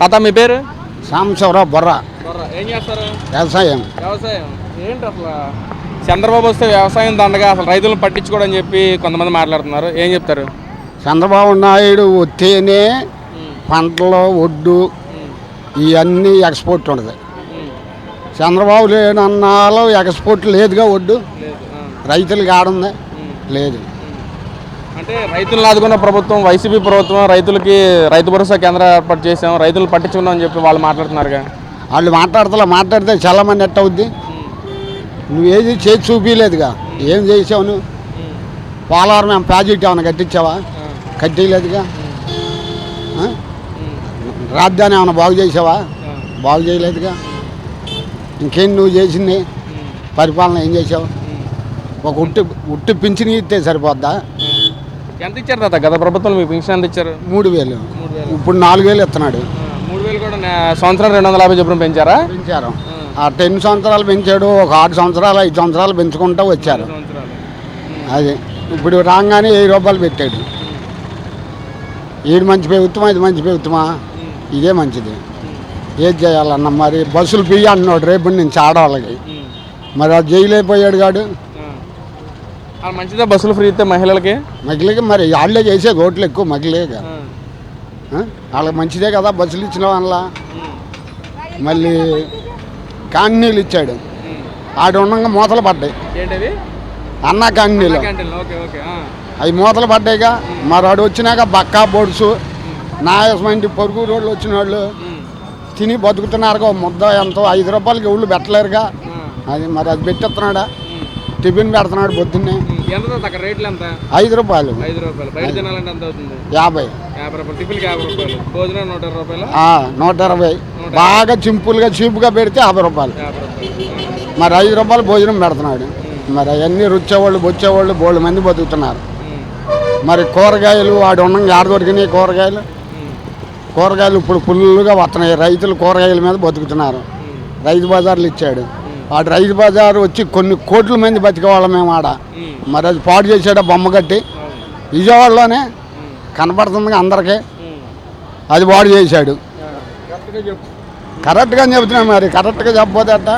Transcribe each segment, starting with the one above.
తాత మీ పేరు? సాంబశివరావు బొర్ర. ఏం చేస్తారు? వ్యవసాయం. వ్యవసాయం. ఏంటి అసలు? చంద్రబాబు వస్తే వ్యవసాయం దండగా అసలు రైతులను పట్టించుకోవడం అని చెప్పి కొంతమంది మాట్లాడుతున్నారు. ఏం చెప్తారు? చంద్రబాబు నాయుడు వస్తేనే పంటలు ఒడ్డు ఇవన్నీ ఎక్స్పోర్ట్ ఉండదు. చంద్రబాబు లేనన్నాళ్ళు ఎక్స్పోర్ట్ లేదుగా ఒడ్డు. లేదు రైతులకి ఆడుంది. లేదు. అంటే రైతులను ఆదుకున్న ప్రభుత్వం వైసీపీ ప్రభుత్వం రైతులకి రైతు భరోసా కేంద్రం ఏర్పాటు చేసాం రైతులు పట్టించుకున్నాం అని చెప్పి వాళ్ళు మాట్లాడుతున్నారుగా. వాళ్ళు మాట్లాడతలే మాట్లాడితే చాలామంది ఎట్ట అవుద్ది? నువ్వేది చేసి చూపించలేదుగా ఏం చేసావు నువ్వు? పోలవరం మేము ప్రాజెక్ట్ ఏమైనా కట్టించావా? కట్టేయలేదుగా. రాజధాని ఏమైనా బాగు చేసావా? బాగు చేయలేదుగా. ఇంకేం నువ్వు చేసింది? పరిపాలన ఏం చేసావు? ఒక ఉట్టి ఉట్టి పింఛన్ ఇస్తే సరిపోద్దా? ఎంత ఇచ్చారు తాత? గత ప్రభుత్వం మీకు పెన్షన్ ఎంత ఇచ్చారు? మూడు వేలు. ఇప్పుడు నాలుగు వేలు ఇస్తున్నాడు. మూడు వేలు కూడా సంవత్సరం రెండు వందల యాభై చొప్పున పెంచారా? పెంచారు. ఆ. టెన్ సంవత్సరాలు పెంచాడు ఒక ఆరు సంవత్సరాలు ఐదు సంవత్సరాలు పెంచుకుంటూ వచ్చారు. అది. ఇప్పుడు రాగానే వెయ్యి రూపాయలు పెట్టాడు. ఈడు మంచి ప్రభుత్వమా ఇది మంచి ప్రభుత్వమా? ఇదే మంచిది. ఏది చేయాలన్న మరి బస్సులు పియ్యి అన్నాడు రేపు నుంచి ఆడవాళ్ళకి. మరి అది చేయలేకపోయాడు కాడు మంచిదా? బస్సులు ఫ్రీ ఇస్తే మహిళలకి? మగిలికి మరి వాళ్ళే చేసే ఓట్లు ఎక్కువ మగిలేగా వాళ్ళకి మంచిదే కదా బస్సులు ఇచ్చిన వల్ల మళ్ళీ కాంటీనీలు ఇచ్చాడు. ఆడ ఉండగా మూతలు పడ్డాయి. అన్న ఓకే అవి మూతలు పడ్డాయిగా. మరి వాడు వచ్చినాక బక్కా బొడుసు నాయసమంటి పొరుగు రోడ్లు వచ్చిన వాళ్ళు తిని బతుకుతున్నారుగా ముద్ద ఎంతో. ఐదు రూపాయలకి ఎవళ్ళు పెట్టలేరుగా. అది మరి అది పెట్టేస్తున్నాడా? టిఫిన్ పెడుతున్నాడు పొద్దున్నే. ఎంత తాత అక్కడ రేట్లు ఎంత? ఐదు రూపాయలు. ఐదు రూపాయలు. బయట తినాలంటే ఎంత అవుతుంది? యాభై. యాభై రూపాయలు. టిఫిన్కి యాభై రూపాయలు. భోజనం నూట ఇరవై రూపాయలు? ఆ, నూట ఇరవై. బాగా సింపుల్గా చీపుగా పెడితే యాభై రూపాయలు. యాభై రూపాయలు. మరి ఐదు రూపాయలు భోజనం పెడుతున్నాడు. మరి అవన్నీ రుచ్చేవాళ్ళు బొచ్చేవాళ్ళు బోళ్ళు మంది బతుకుతున్నారు. మరి కూరగాయలు వాడు ఉండగా ఆడ దొరికినాయి కూరగాయలు? కూరగాయలు ఇప్పుడు ఫుల్గా వస్తున్నాయి. రైతులు కూరగాయల మీద బతుకుతున్నారు. రైతు బజార్లు ఇచ్చాడు. వాడు రైతు బజార్ వచ్చి కొన్ని కోట్ల మంది బతికేవాళ్ళం మేము ఆడ. మరి అది పాడు చేశాడు బొమ్మ కట్టి. విజయవాడలోనే కనపడుతుంది అందరికీ. అది పాడు చేశాడు. కరెక్ట్గా చెబుతున్నాం మరి కరెక్ట్గా చెప్పబోతే అట్ట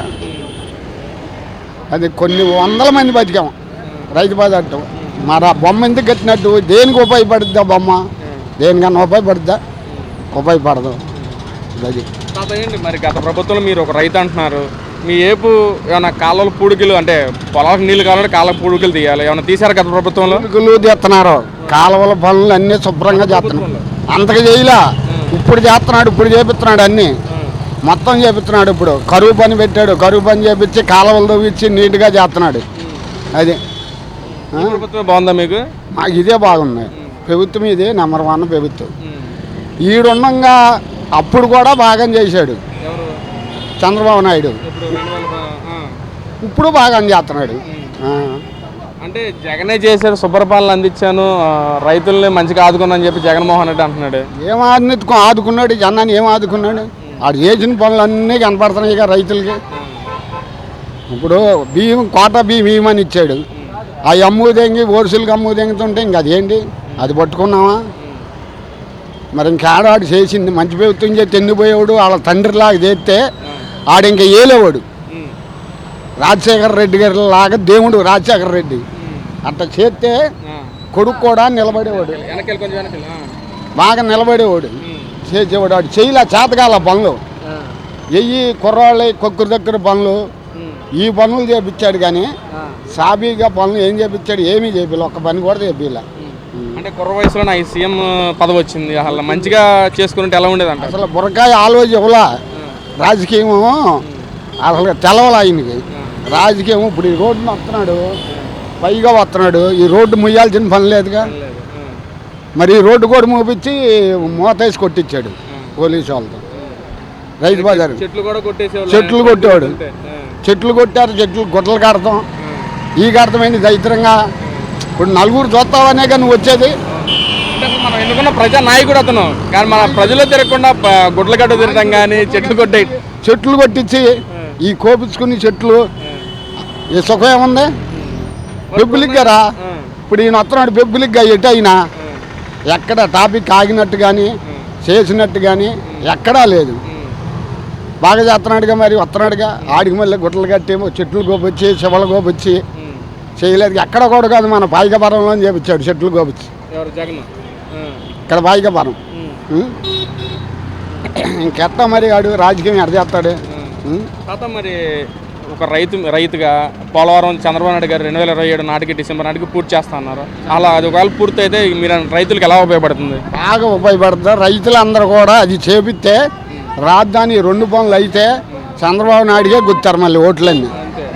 అది కొన్ని వందల మంది బతికాము రైతు బజార్ మరి ఆ బొమ్మ ఎందుకు కట్టినట్టు? దేనికి ఉపయోగపడుద్ది బొమ్మ? దేనికన్నా ఉపయోగపడుద్దా? ఉపయోగపడదు. అది. మరి గత ప్రభుత్వంలో మీరు ఒక రైతు అంటున్నారు. మీ ఏపు ఏమైనా కాలువలు పూడికలు అంటే పొలాలకు నీళ్ళు కావాలంటే కాలువ పూడికలు తీయాలి. ఏమైనా తీసారు గత ప్రభుత్వంలో? పురుగులు తీస్తున్నారు. కాలువల పనులు అన్నీ శుభ్రంగా చేస్తున్నాడు అంతగా చేయలా. ఇప్పుడు చేస్తున్నాడు ఇప్పుడు చేపిస్తున్నాడు అన్నీ. మొత్తం చేపిస్తున్నాడు ఇప్పుడు. కరువు పని పెట్టాడు కరువు పని చేపించి కాలువలు తవ్వించి నీట్గా చేస్తున్నాడు. అది. బాగుందా మీకు? మాకు ఇదే బాగుంది. ప్రభుత్వం ఇదే నెంబర్ వన్ ప్రభుత్వం. ఈడుండంగా అప్పుడు కూడా బాగా చేశాడు. చంద్రబాబు నాయుడు. ఇప్పుడు బాగా చేస్తున్నాడు ఆ. అంటే జగనే చేశాడు శుభ్రపాలన అందించాను రైతుల్ని మంచిగా ఆదుకున్నాను చెప్పి జగన్మోహన్ రెడ్డి అంటున్నాడు. ఏం ఆదుకో ఆదుకున్నాడు జనాన్ని ఏం ఆదుకున్నాడు? ఆడు చేసిన పనులు అన్నీ కనపడుతున్నాయి ఇక రైతులకి. ఇప్పుడు బియ్యం కోట బియ్యం ఇవ్వమని ఇచ్చాడు. ఆ అమ్ము తెంగి ఓరుసులకి అమ్ము తెంగుతుంటే ఇంక అదేంటి? అది పట్టుకున్నావా? మరి ఇంకేడాడు చేసింది? మంచి ప్రభుత్వం చేస్తే ఎండిపోయేవాడు వాళ్ళ తండ్రిలాగా చేస్తే ఆడు ఇంకా ఏలేవాడు రాజశేఖర రెడ్డి గారి లాగా దేవుడు రాజశేఖర రెడ్డి. అట్లా చేస్తే కొడుకు కూడా నిలబడేవాడు. బాగా నిలబడేవాడు. చేసేవాడు. వాడు చేయలే చేతకాల పనులు ఎయ్యి కుర్రాళ్ళ కొక్కురు దగ్గర పనులు ఈ పనులు చేపించాడు కానీ సాబీగా పనులు ఏం చేపించాడు ఏమీ చేపిల్ల ఒక్క పని కూడా చేపిల్ల అంటే కుర్ర వయసులో నాకు సీఎం పదవి వచ్చింది. అసలు మంచిగా చేసుకుంటే ఎలా ఉండేదంట? అసలు బుర్రకాయ ఆలోచన ఇవ్వలా. రాజకీయం అసలు తెలవల ఆయనకి. రాజకీయం ఇప్పుడు ఈ రోడ్డు వస్తున్నాడు. పైగా వస్తున్నాడు. ఈ రోడ్డు ముయ్యాల్సిన పని లేదుగా. మరి ఈ రోడ్డు కూడా మూపించి మూతేసి కొట్టించాడు పోలీసు వాళ్ళతో. రైతు బజార్. చెట్లు కూడా చెట్లు కొట్టేవాడు. చెట్లు కొట్టారు చెట్లు గుట్టలు కడతాం. ఈ కడతామైంది దైత్రంగా? ఇప్పుడు నలుగురు చూస్తావనే కానీ వచ్చేది? మనం ఎన్నుకున్న ప్రజా నాయకుడు అతను. కానీ మన ప్రజలు తిరగకుండా గుడ్ల గడ్డ తిరగడం కానీ చెట్లు కొట్టే చెట్లు కొట్టించి ఈ కోపించుకుని చెట్లు. ఈ సుఖం ఏముంది? పెబ్బులిగ్గారా ఇప్పుడు ఈయన వస్తున్నాడు పెబ్బులిగ్గా ఎటు అయినా. ఎక్కడ టాపిక్ ఆగినట్టు కానీ చేసినట్టు కానీ ఎక్కడా లేదు. బాగా చేస్తున్నాడుగా మరి వస్తున్నాడుగా. ఆడికి మళ్ళీ గుట్టలు కట్టేమో చెట్లు గోపొచ్చి శివల గోపొచ్చి చేయలేదు. ఎక్కడ కూడా కాదు మన పాయికపురంలో చేపించాడు చెట్లు గోపొచ్చి ఇక్కడ పాయికపురం ఉం? ఇంకెట్టా మరి ఆడు రాజకీయం ఎడ చేస్తాడు? తాత మరి ఒక రైతు రైతుగా పోలవరం చంద్రబాబు నాయుడు గారు రెండు వేల ఇరవై ఏడు నాటికి డిసెంబర్ నాటికి పూర్తి చేస్తా అన్నారు. అలా అది ఒకవేళ పూర్తి అయితే మీరు రైతులకు ఎలా ఉపయోగపడుతుంది? బాగా ఉపయోగపడుతుంది. రైతులందరూ కూడా అది చేపిస్తే రాజధాని రెండు పనులు అయితే చంద్రబాబు నాయుడుగే గుర్తారు మళ్ళీ ఓట్లన్నీ.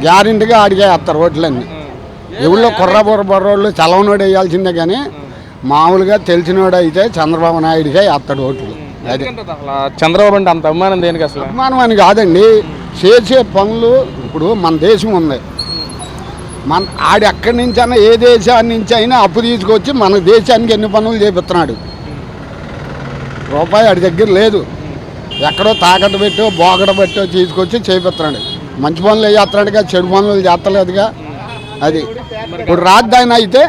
గ్యారెంటీగా ఆడిగే వేస్తారు ఓట్లన్నీ. ఎవరిలో కుర్ర బుర్ర బుర్రోళ్ళు చలవనోడు వేయాల్సిందే కానీ మామూలుగా తెలిసినోడు అయితే చంద్రబాబు నాయుడుకే వేస్తాడు ఓట్లు. అది అసలు చంద్రబాబు అంటే అంత అభిమానం దేనికి అసలు? అభిమానం అని కాదండి. చేసే పనులు ఇప్పుడు మన దేశం ఉంది. మన ఆడి ఎక్కడి నుంచి అయినా ఏ దేశాన్ని నుంచి అయినా అప్పు తీసుకొచ్చి మన దేశానికి ఎన్ని పనులు చేపిస్తున్నాడు. రూపాయి ఆడి దగ్గర లేదు. ఎక్కడో తాకట్టు పెట్టో బోగడ పెట్టో తీసుకొచ్చి చేపిస్తున్నాడు. మంచి పనులు చేస్తున్నాడుగా చెడు పనులు చేస్తలేదుగా. అది. ఇప్పుడు రాజధాని అయితే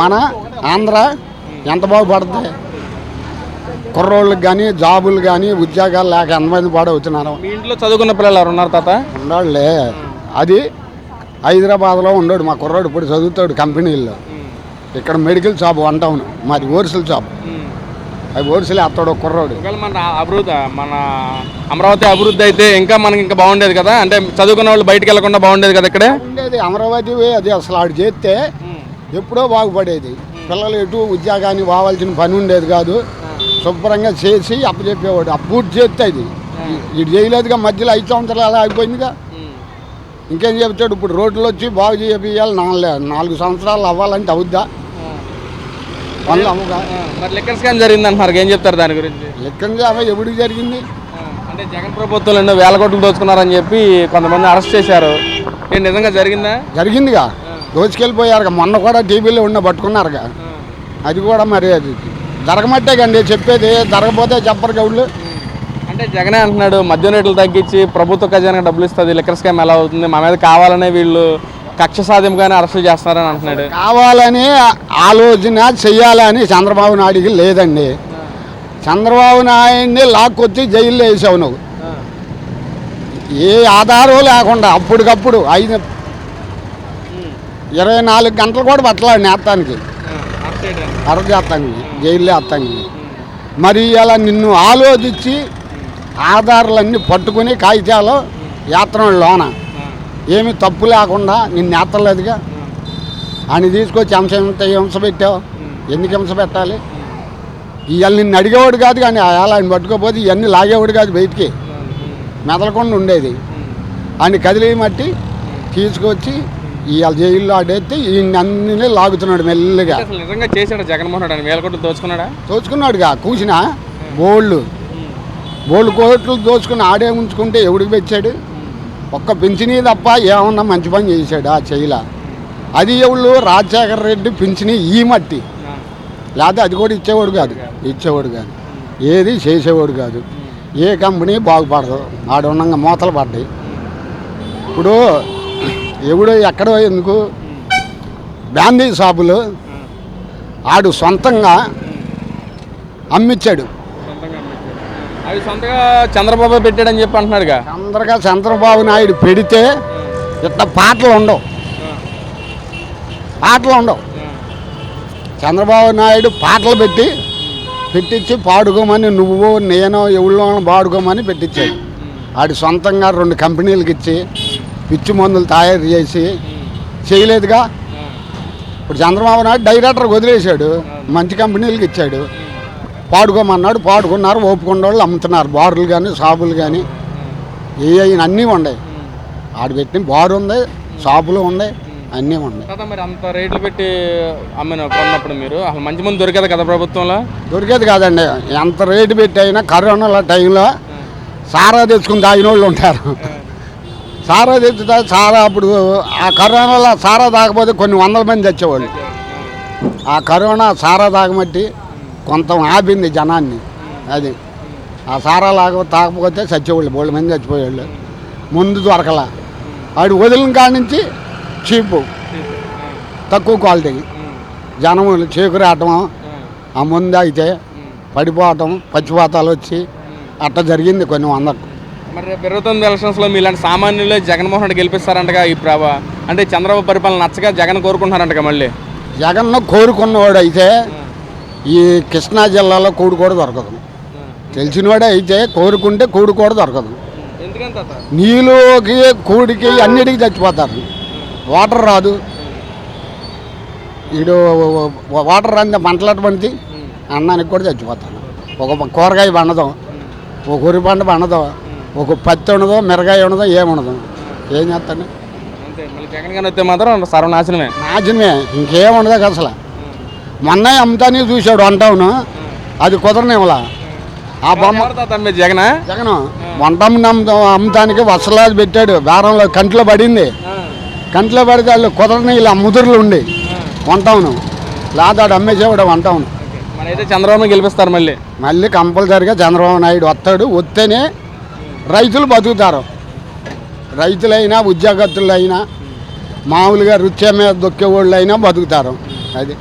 మన ఆంధ్ర ఎంత బాగుపడుతుంది? కుర్రోళ్ళకి కానీ జాబులు కానీ ఉద్యోగాలు లేక ఎంతమంది పాడవుతున్నారు? మీ ఇంట్లో చదువుకున్న పిల్లలు ఎవరు ఉన్నారు తాత? ఉన్నాడులే అది హైదరాబాద్లో ఉన్నాడు మా కుర్రాడు ఇప్పుడు చదువుతాడు కంపెనీల్లో. ఇక్కడ మెడికల్ షాప్ వన్ టౌన్ మాది హోల్సేల్ షాప్. అది హోల్సేల్ వేస్తాడు కుర్రాడు. మన అభివృద్ధి మన అమరావతి అభివృద్ధి అయితే ఇంకా మనకి ఇంకా బాగుండేది కదా? అంటే చదువుకున్న వాళ్ళు బయటికి వెళ్ళకుండా బాగుండేది కదా ఇక్కడే? ఉండేది అమరావతి అది అసలు ఆడు చేస్తే ఎప్పుడో బాగుపడేది. పిల్లలు ఎటు ఉద్యోగానికి పోవాల్సిన పని ఉండేది కాదు. శుభ్రంగా చేసి అప్పచెప్పేవాడు అప్పుడు చేస్తే ఇది ఇది చేయలేదుగా మధ్యలో ఐదు సంవత్సరాలు అలా అయిపోయిందిగా. ఇంకేం చెప్తాడు? ఇప్పుడు రోడ్లు వచ్చి బాగు చేయాలి నాలుగు నాలుగు సంవత్సరాలు అవ్వాలంటే అవుద్దా? అవ్వగా మరి స్కామ్ జరిగింది అంటున్నారు ఏం చెప్తారు దాని గురించి? లెక్కంగా అవి ఎప్పుడు జరిగింది? అంటే జగన్ ప్రభుత్వం ఎన్నో వేల కోట్లు దోచుకున్నారని చెప్పి కొంతమంది అరెస్ట్ చేశారు. ఏం నిజంగా జరిగిందా? జరిగిందిగా. దోచుకెళ్ళిపోయారుగా. మొన్న కూడా టీవీలో ఉన్న పట్టుకున్నారుగా. అది కూడా మరి అది జరగమట్టే కండి చెప్పేది జరగపోతే చెప్పరు గౌళ్ళు అంటే జగనే అంటున్నాడు మద్యం రేట్లు తగ్గించి ప్రభుత్వ ఖజానాకి డబ్బులు ఇస్తుంది లిక్కర్ స్కామ్ ఎలా అవుతుంది? మా మీద కావాలనే వీళ్ళు కక్ష సాధ్యంగానే అరెస్టులు చేస్తున్నారని అంటున్నాడు. కావాలని ఆలోచన చెయ్యాలని చంద్రబాబు నాయుడికి లేదండి. చంద్రబాబు నాయుడిని లాక్కొచ్చి జైల్లో వేసావు నువ్వు. ఏ ఆధారం లేకుండా అప్పటికప్పుడు ఐదు ఇరవై నాలుగు గంటలు కూడా పట్టలేడు నేస్తానికి అరచేస్తానికి జైల్లో వేస్తానికి మరి ఇలా నిన్ను ఆలోచించి ఆధారాలన్నీ పట్టుకుని కాగితాలు యాత్ర లోన. ఏమి తప్పు లేకుండా నిన్ను ఎత్తలేదుగా ఆయన తీసుకొచ్చి హింస ఎంత హింస పెట్టావు? ఎందుకు హింస పెట్టాలి? ఇవాళ నిన్ను అడిగేవాడు కాదు కానీ అలా ఆయన పట్టుకోపోతే ఇవన్నీ లాగేవాడు కాదు బయటికి. మెదలకుండా ఉండేది. ఆయన కదిలి మట్టి తీసుకొచ్చి ఇవాళ జైల్లో ఆడేస్తే ఈయన అన్నీ లాగుతున్నాడు మెల్లిగా. నిజంగా చేశాడు జగన్మోహన్ రెడ్డి వేల కోట్లు దోచుకున్నాడా? దోచుకున్నాడుగా కూసిన? బోళ్ళు. బోళ్ళు కోట్లు దోచుకుని ఆడే ఉంచుకుంటే ఎవడికి పెంచాడు? ఒక్క పింఛనీ తప్ప ఏమన్నా మంచి పని చేశాడు? ఆ చెయ్యిలా అది ఎవళ్ళు? రాజశేఖర రెడ్డి పింఛనీ ఈ మట్టి. లేకపోతే అది కూడా ఇచ్చేవాడు కాదు. ఇచ్చేవాడు కాదు. ఏది చేసేవాడు కాదు. ఏ కంపెనీ బాగుపడదు. ఆడ ఉండగా మూతలు పడ్డాయి. ఇప్పుడు ఎవడో ఎక్కడో ఎందుకు? బ్యాందీ షాపులు ఆడు సొంతంగా అమ్మిచ్చాడు. అవి సొంతగా చంద్రబాబు పెట్టాడని చెప్పి అంటున్నాడుగా. అందరిగా చంద్రబాబు నాయుడు పెడితే ఇట్లా పాటలు ఉండవు. పాటలు ఉండవు. చంద్రబాబు నాయుడు పాటలు పెట్టి పెట్టించి పాడుకోమని నువ్వు నేను ఎవరిలో పాడుకోమని పెట్టించాడు ఆడి సొంతంగా రెండు కంపెనీలకు ఇచ్చి పిచ్చి మందులు తయారు చేసి చేయలేదుగా. ఇప్పుడు చంద్రబాబు నాయుడు డైరెక్టర్ వదిలేశాడు. మంచి కంపెనీలకు ఇచ్చాడు. పాడుకోమన్నాడు పాడుకున్నారు ఒప్పుకున్న వాళ్ళు అమ్ముతున్నారు. బారులు కానీ షాపులు కానీ ఏ అయిన అన్నీ ఉన్నాయి. ఆడు పెట్టిన బారు ఉంది షాపులు ఉన్నాయి అన్నీ ఉన్నాయి. కదా మరి అంత రేట్లు పెట్టి అమ్మిన కొన్నప్పుడు మీరు అసలు మంచి మంది దొరికేది కదా ప్రభుత్వంలో? దొరికేది కాదండి. ఎంత రేటు పెట్టి అయినా కరోనా టైంలో సారా తెచ్చుకుని తాగిన వాళ్ళు ఉంటారు సారా తెచ్చుతా సారా అప్పుడు ఆ కరోనాలో సారా తాగకపోతే కొన్ని వందల మంది చచ్చేవాళ్ళు. ఆ కరోనా సారా తాగమట్టి కొంత ఆపింది జనాన్ని. అది. ఆ సారా లాగ తాగకపోతే చచ్చేవాళ్ళు బోళ్ళ మంది చచ్చిపోయేవాళ్ళు. ముందు దొరకలా. ఆడు వదిలిన కాడి నుంచి చీపు. తక్కువ క్వాలిటీ. జనం చీకురాటం. ఆ ముందు అయితే పడిపోవటం పచ్చిపాతాలు వచ్చి అట్ట జరిగింది కొన్ని వందకు. మరి రేపు ఇరవై తొమ్మిది ఎలక్షన్స్లో మీలాంటి సామాన్యులే జగన్మోహన్ రెడ్డి గెలిపిస్తారంటగా ఈ ప్రభా అంటే చంద్రబాబు పరిపాలన నచ్చగా జగన్ కోరుకుంటున్నారంటగా మళ్ళీ? జగన్ను కోరుకున్నవాడు అయితే ఈ కృష్ణా జిల్లాలో కూడు కూడా దొరకదు. తెలిసినవాడే అయితే కోరుకుంటే కూడు కూడా దొరకదు. నీళ్ళకి కూడికి అన్నిటికీ చచ్చిపోతారు. వాటర్ రాదు. వీడు వాటర్ రాని పంటలట్టు పండితే అన్నానికి కూడా చచ్చిపోతాను. ఒక కూరగాయ పండదు ఒక ఉరి పంట పండదు ఒక పత్తి ఉండదు మిరగాయ ఉండదు ఏముండదు ఏం చేస్తాడు అంతే మళ్ళీ జగన్ గారు వస్తే మాత్రం సర్వనాశనమే. నాశనమే. ఇంకేముండదు అసలు. మొన్న అమ్ముతానే చూశాడు వంటవును అది కుదరనివ్వలా ఆ బొమ్మ జగనా? జగన్. వంట అమ్ము అమ్మటానికి వసలాది పెట్టాడు. బేరంలో కంట్లో పడింది. కంట్లో పడితే వాళ్ళు కుదరని ఇలా ముదురులు ఉండి వంటవును. లాదాడు అమ్మేసేవాడు వంటవును. మన అయితే చంద్రబాబు గెలిపిస్తారు మళ్ళీ. మళ్ళీ కంపల్సరిగా చంద్రబాబు నాయుడు వస్తాడు. వస్తేనే రైతులు బతుకుతారు. రైతులైనా ఉద్యోగస్తులైనా మామూలుగా రుచి మీద దొక్కేవాళ్ళు అయినా బతుకుతారు. అది.